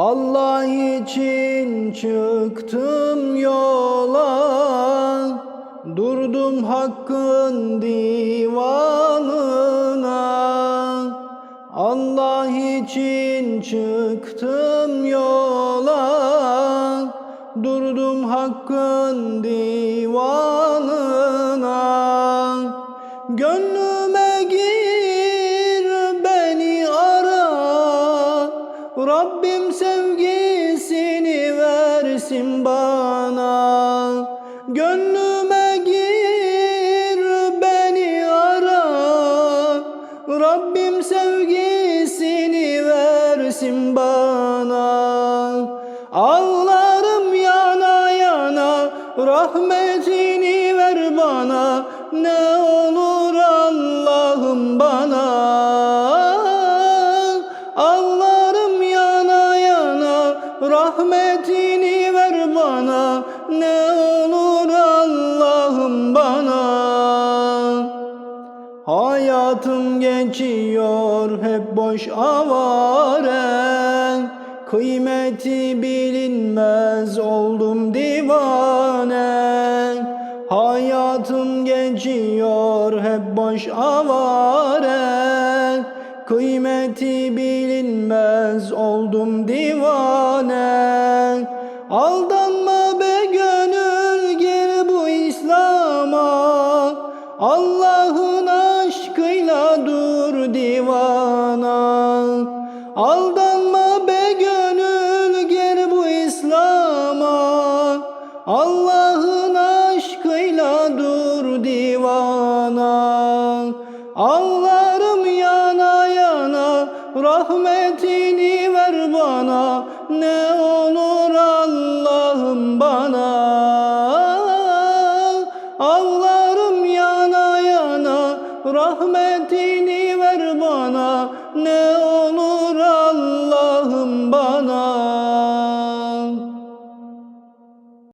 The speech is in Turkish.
Allah için çıktım yola Durdum hakkın divanına. Allah için çıktım yola Durdum hakkın divanına Rabbim sevgisini versin bana. Gönlüme gir beni ara. Rabbim sevgisini versin bana. Ağlarım yana yana Rahmetini ver bana. Ne olur Rahmetini ver bana Ne olur Allah'ım bana. Hayatım geçiyor hep boş avare. Kıymeti bilinmez oldum divane. Hayatım geçiyor hep boş avare Kıymeti bilinmez oldum divane. Aldanma be gönül gir bu İslam'a. Allah'ın aşkıyla dur divana. Aldanma be gönül gir bu İslam'a. Allah'ın aşkıyla dur divana. Yana Rahmetini ver bana Ne olur Allah'ım bana. Ağlarım yana yana Rahmetini ver bana Ne olur